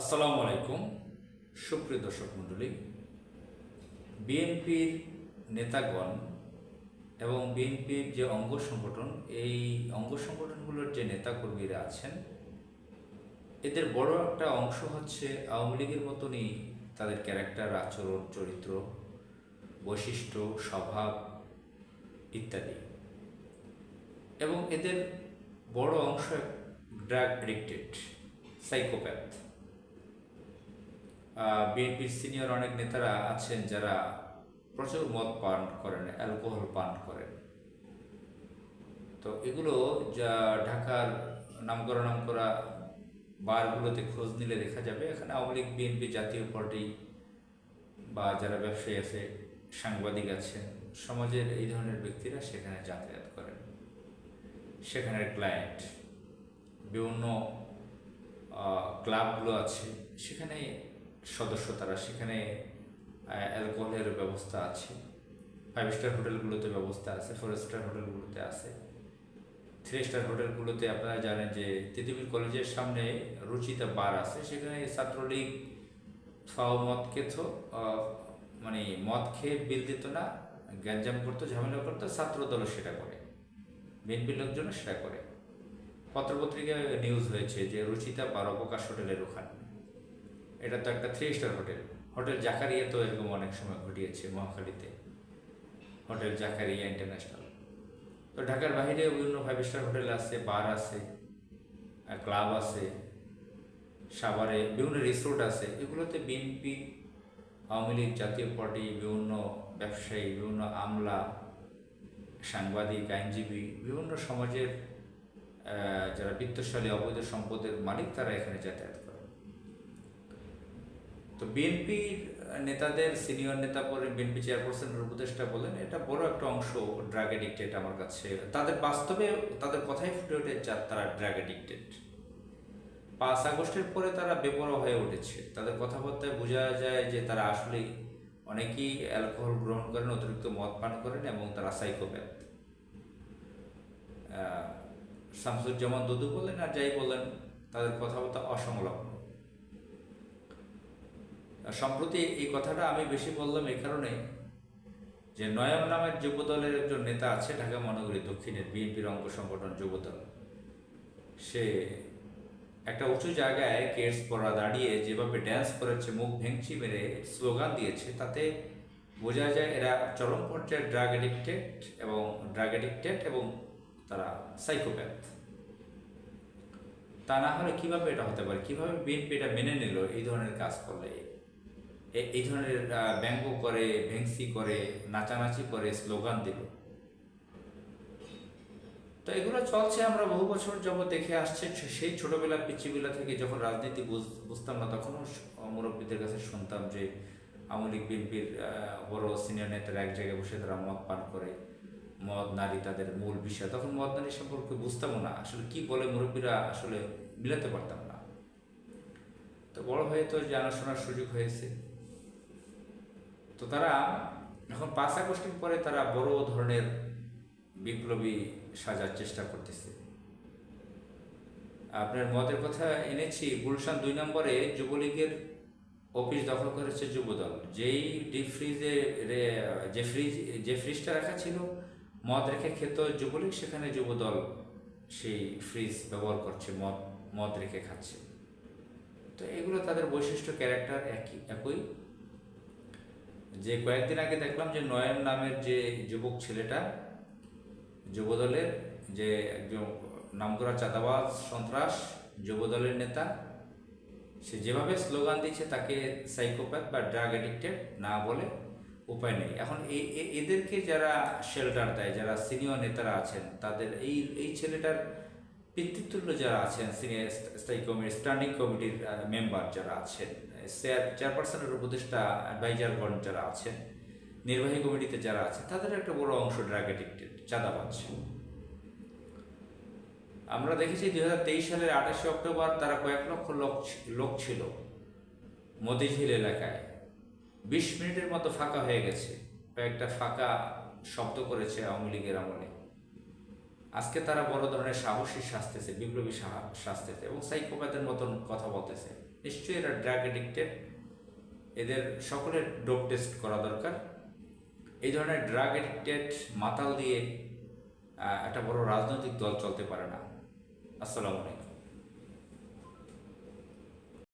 আসসালামু আলাইকুম। সুপ্রিয় দর্শক মণ্ডলী, বিএনপির নেতাগণ এবং বিএনপির যে অঙ্গ সংগঠন, এই অঙ্গ সংগঠনগুলোর যে নেতাকর্মীরা আছেন, এদের বড় একটা অংশ হচ্ছে আওয়ামী লীগের মতনই তাদের ক্যারেক্টার, আচরণ, চরিত্র, বৈশিষ্ট্য, স্বভাব ইত্যাদি। এবং এদের বড় অংশ ড্রাগ অ্যাডিক্টেড সাইকোপ্যাথ। বিএনপির সিনিয়র অনেক নেতারা আছেন যারা প্রচুর মদ পান করেন অ্যালকোহল পান করেন। তো এগুলো যা ঢাকার নামকরা নামকরা বারগুলোতে খোঁজ নিলে দেখা যাবে। এখানে আওয়ামী লীগ বিএনপি জাতীয় পার্টি বা যারা ব্যবসায়ী আছে, সাংবাদিক আছেন, সমাজের এই ধরনের ব্যক্তিরা সেখানে যাতায়াত করেন। সেখানের ক্লায়েন্ট বিভিন্ন ক্লাবগুলো আছে, সেখানে সদস্য, তারা সেখানে অ্যালকোহলের ব্যবস্থা আছে ফাইভ স্টার হোটেলগুলোতে ব্যবস্থা আছে ফোর স্টার হোটেলগুলোতে আছে। থ্রি স্টার হোটেলগুলোতে আপনারা জানেন যে তিতুমির কলেজের সামনে রুচিতা বার আছে, সেখানে ছাত্রলীগ ফাও মদ খেত মানে মদ খেয়ে বিল দিত না, গ্যাঞ্জাম করতো, ঝামেলা করতো ছাত্র দলও সেটা করে। বিএনপির লোকজনও সেটা করে। পত্রপত্রিকায় নিউজ হয়েছে যে রুচিতা বার অবকাশ হোটেলের ওখানে। এটা তো একটা three star hotel hotel Zakaria তো এরকম অনেক সময় ঘটিয়েছে মহাখালীতে। হোটেল জাকারিয়া ইন্টারন্যাশনাল তো ঢাকার বাইরে বিভিন্ন ফাইভ স্টার হোটেল আছে বার আছে ক্লাব আছে, সাভারে বিভিন্ন রিসোর্ট আছে। এগুলোতে বিএনপি আওয়ামী লীগ জাতীয় পার্টি বিভিন্ন ব্যবসায়ী, বিভিন্ন আমলা, সাংবাদিক, আইনজীবী, বিভিন্ন সমাজের যারা বিত্তশালী, অবৈধ সম্পদের মালিক, তারা এখানে যাতায়াত করে। তো বিএনপির নেতাদের সিনিয়র নেতা পরে বিএনপি চেয়ারপারসনের উপদেষ্টা বলেন, এটা বড় একটা অংশ ড্রাগ এডিক্টেড আমার কাছে। তাদের বাস্তবে, তাদের কথাই ফুটে ওঠে যা তারা ড্রাগ এডিক্টেড পাঁচ আগস্টের পরে তারা বেপরোয়া হয়ে উঠেছে। তাদের কথাবার্তায় বোঝা যায় যে তারা আসলেই অনেকেই অ্যালকোহল গ্রহণ করেন, অতিরিক্ত মদ পান করেন এবং তারা সাইকোপ্যাথ শামসুজ্জামান দুদু বলেন আর যাই বলেন, তাদের কথাবার্তা অসংলগ্ন। সম্প্রতি এই কথাটা আমি বেশি বললাম এই কারণে যে নয়ন নামের যুবদলের একজন নেতা আছে ঢাকা মহানগরী দক্ষিণের বিএনপির অঙ্গ সংগঠন যুবদল। সে একটা উঁচু জায়গায় কেটস পরা দাঁড়িয়ে যেভাবে ড্যান্স করেছে, মুখ ভেঙচি মেরে স্লোগান দিয়েছে, তাতে বোঝা যায় এরা চরম পর্যায়ে ড্রাগ অ্যাডিক্টেড এবং ড্রাগ অ্যাডিক্টেড এবং তারা সাইকোপ্যাথ তা না হলে কীভাবে এটা হতে পারে? কীভাবে বিএনপি এটা মেনে নিল? এই ধরনের কাজ করলে এই ধরনের ব্যঙ্গ করে, ভেংসি করে, নাচানাচি করে স্লোগান দিল তো এগুলো চলছে, আমরা বহু বছর যাবৎ দেখে আসছে। সেই ছোটবেলা পিচিবেলা থেকে যখন রাজনীতি বুঝ- বুঝতাম না, তখনও মুরব্বীদের কাছে শুনতাম যে, আওয়ামী লীগ, বিএনপির বড় সিনিয়র নেতারা এক জায়গায় বসে তারা মদ পান করে। মদ, নারী তাদের মূল বিষয়। তখন মদ, নারী সম্পর্কে বুঝতামও না। আসলে কি বলে মুরব্বীরা, আসলে মিলাতে পারতাম না। তো বড় হয়ে তো জানাশোনার সুযোগ হয়েছে। তো তারা এখন পাঁচ আগস্টের পরে তারা বড় ধরনের বিপ্লবী সাজার চেষ্টা করতেছে। আপনার মদের কথা এনেছি, গুলশান দুই নম্বরে যুবলীগের অফিস দখল করেছে যুবদল। যেই ডিপ ফ্রিজে যে ফ্রিজ, যে ফ্রিজটা রাখা ছিল, মদ রেখে খেত যুবলীগ, সেখানে যুবদল সেই ফ্রিজ ব্যবহার করছে, মদ মদ রেখে খাচ্ছে। তো এগুলো তাদের বৈশিষ্ট্য, ক্যারেক্টার একই একই। যে কয়েকদিন আগে দেখলাম যে নয়ন নামের যে যুবক ছেলেটা, যুবদলের যে একজন নামকরা চাঁদাবাজ, সন্ত্রাস, যুবদলের নেতা, সে যেভাবে স্লোগান দিচ্ছে তাকে সাইকোপ্যাথ বা ড্রাগ অ্যাডিক্টেড না বলে উপায় নেই। এখন এই এদেরকে যারা শেল্টার দেয়, যারা সিনিয়র নেতারা আছেন, তাদের এই এই ছেলেটার পিতৃতুল্য যারা আছেন, সিনিয়র স্থায়ী কমিটি স্ট্যান্ডিং কমিটির মেম্বার যারা আছেন চেয়ারপারসনের উপদেষ্টা অ্যাডভাইজারগণ যারা আছেন, নির্বাহী কমিটিতে যারা আছে তাদের একটা বড় অংশ ড্রাগ এডিক্টেড চাঁদা পাচ্ছে আমরা দেখেছি দুই হাজার তেইশ সালের আঠাশে অক্টোবর তারা কয়েক লক্ষ লোক লোক ছিল মতিঝিল এলাকায়। বিশ মিনিটের মতো ফাঁকা হয়ে গেছে। কয়েকটা ফাঁকা শব্দ করেছে আওয়ামী লীগের আমলে। আজকে তারা বড় ধরনের সাহসী শাস্তেছে, বিপ্লবী শাস্তেছে এবং সাইকোপ্যাথের মতন কথা বলতেছে। নিশ্চয়ই এরা ড্রাগ এডিক্টেড এদের সকলের ডোপ টেস্ট করা দরকার। এই ধরনের ড্রাগ এডিক্টেড মাতাল দিয়ে একটা বড় রাজনৈতিক দল চলতে পারে না। আসসালামু আলাইকুম।